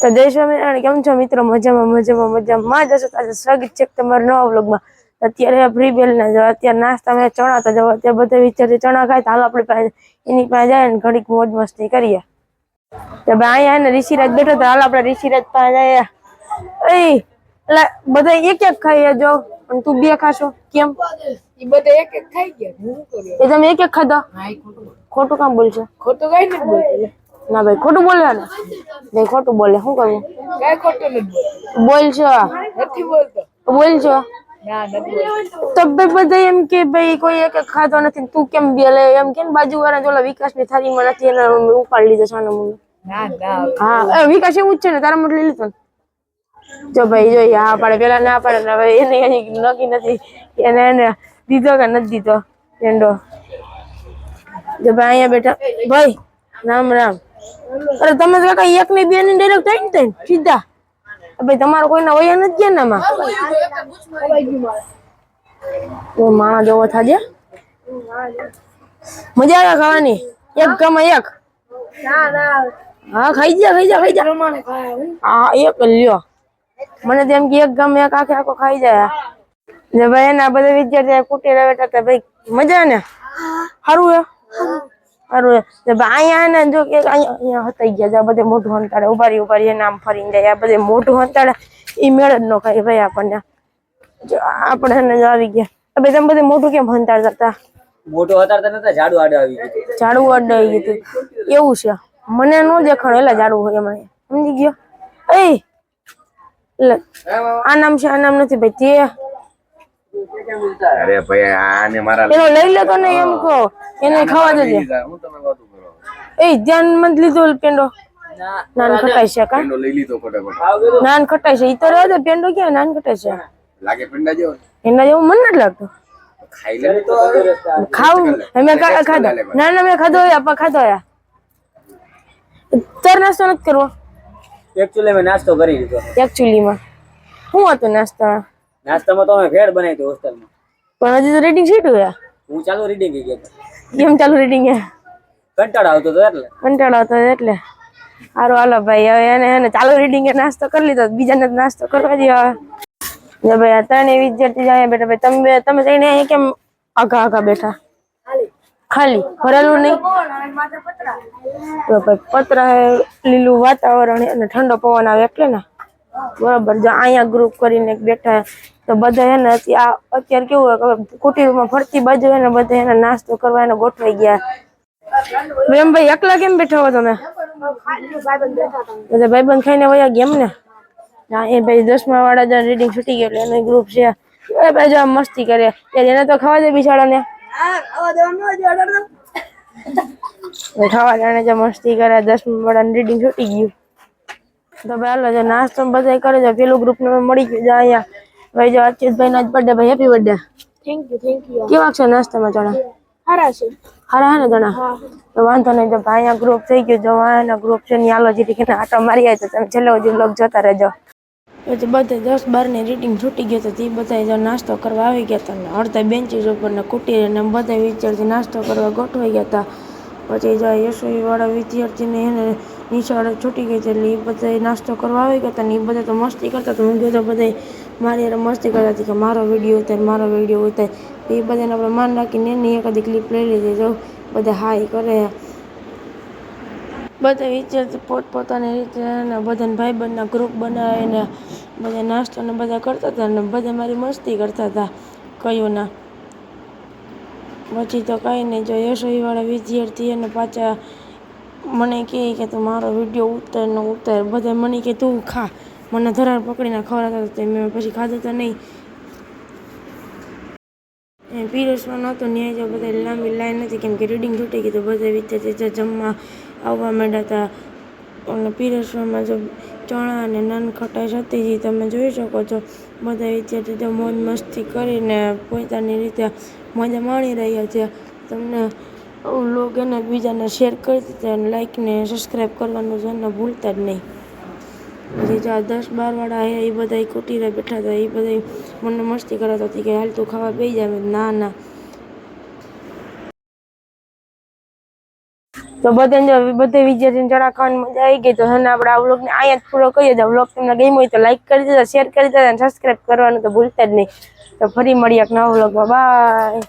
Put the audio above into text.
તો જય સ્વામિનારાયણ. કેમ છો મિત્રો? મજામાં મજામાં મજામાં. જશો આજે સ્વાગત છે તમારા નવા વ્લોગમાં. અત્યારે ફ્રી બેલ ના જવા અત્યારે નાસ્તા મેં ચણા તો જવા અત્યારે બધા વિચારથી ચણા ખાય તો હાલ આપણે પાસે એની પાસે જાય ને ઘડીક મોજ મસ્તી કરીએ. તો ભાઈ અહીંયા ને ઋષિરાજ બેઠો તો હાલ આપણે ઋષિરાજ પાસે જાય. એ એટલે બધા એક એક ખાઈએ જો. અને તું બે ખાશો? કેમ? બધા એક એક ખાઈ ગયા. હું કર્યું એ તમે એક એક ખાધા? ખોટું ખોટું કામ બોલશો? ખોટું કઈ નથી બોલતો. ના ભાઈ ખોટું બોલે ને? ભાઈ ખોટું બોલે શું કરવું કઈ ખોટું નથી બોલ છો નથી બોલતો. બોલ છો તો ભાઈ બધા એમ કે ભાઈ કોઈ એક ખાતો નથી તું કેમ બે લે એમ કે બાજુ વાળા વિકાસની થાળીમાં નથી એને ઉપાડી લીધો મુનો હા વિકાસ એવું જ છે ને તારા લઈ લીધો જો ભાઈ જોઈએ હા પાડે પેલા ના પાડે ને હવે એને નક્કી નથી. એને એને દીધો કે નથી દીધો પેંડો જો ભાઈ અહીંયા બેઠા. ભાઈ રામ રામ. અરે તમે કાકા એક ની બે ની ડાયરેક્ટ થઈ ને, સીધા. ભાઈ તમારો કોઈના હોય નથી ગયા ને આમાં? ઓ માણસ જેવો થાજે. મજા આવે ખાવાની? એક ગમે એક? હા, ખાઈ જા ખાઈ જા ખાઈ જા. હું, એક લ્યો. મને તેમ કે એક ગમે એક આખે આખો ખાઈ જાય. ને ભાઈ એના બધા વિદ્યાર્થી કુટી હતા ભાઈ, મજા ને? સારું હે? હે અહીંયા ને જો કે અહીંયા હતાઈ ગયા છે બધે મોઢું હંતાડે ઊભા રહી ઊભા રહી એને આમ ફરીને જાય આ બધે મોઢું હંતાડે એ મેળ જ ન ખાય ભાઈ આપણને. જો આપણે એને જો આવી ગયા. હવે તમે બધે મોઢું કેમ હંતાડતા હતા? મોઢું હંતાડતા નતા ઝાડુ આડે આવી ગયું ઝાડુ અડાઈ ગયું એવું છે. મને ન દેખાણું એટલે ઝાડુ હોય એમાં. સમજી ગયો? એ એટલે આ નામ છે આ નામ નથી ભાઈ તે અરે ભાઈ આને મારા એનો લઈ લેતો ને એમ કહો. એને ખાવા દેજે. હું તમે વાતું કરો એ ધ્યાન મત લીધો પેંડો. નાન ખટાઈ છે કા? પેંડો લઈ લીધો ખોટા ખોટા નાન ખટાઈ છે. ઈ તો રહે પેંડો ક્યાં? નાન ખટાઈ છે. લાગે પેંડા જેવો. એના જેવું મન નથી લાગતું. ખાઈ લે. તો. ખાવું અમે કા- ખાધો. ના ના મે ખાધો યા પણ ખાધો યા તાર નાસ્તો નથી કરવો? એકચ્યુઅલી મેં નાસ્તો કરી લીધો. દીધો એકચ્યુઅલીમાં શું હતું નાસ્તા? નાસ્તામાં તો અમે ભેળ બનાવી હતી હોસ્ટેલમાં પણ હજી તો રીડિંગ સીટું યા હું ચાલુ રીડિંગ ગયો હતો. કેમ ચાલુ રીડિંગ યા કંટાળો આવતો હતો એટલે. કંટાળો આવતો એટલે. સારું હાલો ભાઈ હવે એને એને ચાલુ રીડિંગ નાસ્તો કરી લીધો. બીજાને નાસ્તો કરવા દે હવે ભાઈ આ ત્રણેય વિદ્યાર્થી જાય બેઠા. ભાઈ તમે તમે જઈને અહીંયા કેમ આગા આગા બેઠા? ખાલી? ભરેલું નહીં? તો ભાઈ પતરા લીલું વાતાવરણ અને ઠંડો પવન આવે એટલે ને? બરાબર જો અહીંયા ગ્રુપ કરીને બેઠા. તો બધા એને અત્યારે કેવું હોય કે કુટીરમાં ફરતી બાજુ હોય ને બધા એને નાસ્તો કરવા એને ગોઠવાઈ ગયા. એમ ભાઈ એકલા કેમ બેઠા હો તમે? બધા ભાઈબંધ ખાઈને વયા ગયા એમ ને? હા, એ ભાઈ દસમા વાળા જણ રીડિંગ છૂટી ગયું એનું ગ્રુપ છે. એ ભાઈ જો મસ્તી કરે. એને તો ખાવા દે બિચારા ને ખાવા જાણે જો મસ્તી કરે. દસમા વાળા રીડિંગ છૂટી ગયું. તો ભાઈ હાલો, જો નાસ્તો બધા કરે છે. પેલું ગ્રુપ ને મળી ગયું. અહીંયા ભાઈ જો અચ્યુતભાઈ નો બર્થડે ભાઈ happy birthday thank you thank you કેવા છે નાસ્તામાં ચણા હારા છે. હારા હે ને જણા? તો વાંધો નહીં જો ભાઈ આ ગ્રુપ થઈ ગયું જો અહીંયા ગ્રુપ છે ની આલો જીરી કે આટો મારી આવે તો તમે છેલ્લો જે બ્લોગ જોતા રહેજો. પછી બધે દસ બારની રીડિંગ છૂટી ગયો તો તે બધા જો નાસ્તો કરવા આવી ગયા હતા અડધા બેન્ચીસ ઉપર ને કુટી ને બધા વિદ્યાર્થી નાસ્તો કરવા ગોઠવાઈ ગયા હતા. પછી જો યશોઈ વાળા વિદ્યાર્થીને એને નિશાળે છૂટી ગઈ હતી એટલે એ બધા નાસ્તો કરવા આવી ગયા હતા ને એ બધા તો મસ્તી કરતા હતા. હું તો બધા મારી હારે મસ્તી કરતા હતી કે મારો વીડિયો ઉતાર, મારો વીડિયો ઉતાર. એ બધાને આપણે માન રાખીને એની એકાદી ક્લિપ લઈ લીધી. જો બધા હાય કરે. બધા વિચારતી પોતપોતાની રીતે અને બધાને ભાઈબંધના ગ્રુપ બનાવીને બધા નાસ્તો ને બધા કરતા હતા ને બધા મારી મસ્તી કરતા હતા. કયું ના? પછી તો કાંઈ નહીં. જો યશોઈવાળા વિદ્યાર્થી અને પાછા મને કહે કે તું મારો વીડિયો ઉતાર ને ઉતાર. બધા મને કે તું ખા. મને ધરાર પકડીને ખવડાવતા હતા મેં પછી ખાધું તો નહીં. એ પીરસમાં નહોતો, ન્યાય જો બધા લાંબી લાઈન નથી કેમ કે રીડિંગ છૂટી ગઈ તો બધા વિદ્યાર્થી જમવા આવવા માંડ્યા હતા, અને પીરસવામાં જો ચણા અને નાન ખટાશ હતી તમે જોઈ શકો છો. બધા વિદ્યાર્થી તો મોજ મસ્તી કરીને પોતાની રીતે મજા માણી રહ્યા છે. તમને લોગ એને બીજાને શેર કરી દીધા, અને લાઈક ને સબસ્ક્રાઈબ કરવાનું છે ભૂલતા જ નહીં. પછી જે દસ બારવાળા આવ્યા એ બધા કુટીને બેઠા હતા એ બધા મને મસ્તી કરાતા હતી કે હાલ તું ખાવા બે જાય ના ના. તો બધાને જો બધે વિદ્યાર્થીને ચણા ખાવાની મજા આવી ગઈ, તો હવે આપણે આ વ્લોગને અહીંયા જ પૂરો કરીએ. તો વ્લોગ તમને ગમ્યો હોય તો લાઈક કરી દેજો, શેર કરી દેજો અને સબસ્ક્રાઈબ કરવાનું તો ભૂલતા જ નહીં. તો ફરી મળીએ એક નવા વ્લોગમાં. બાય.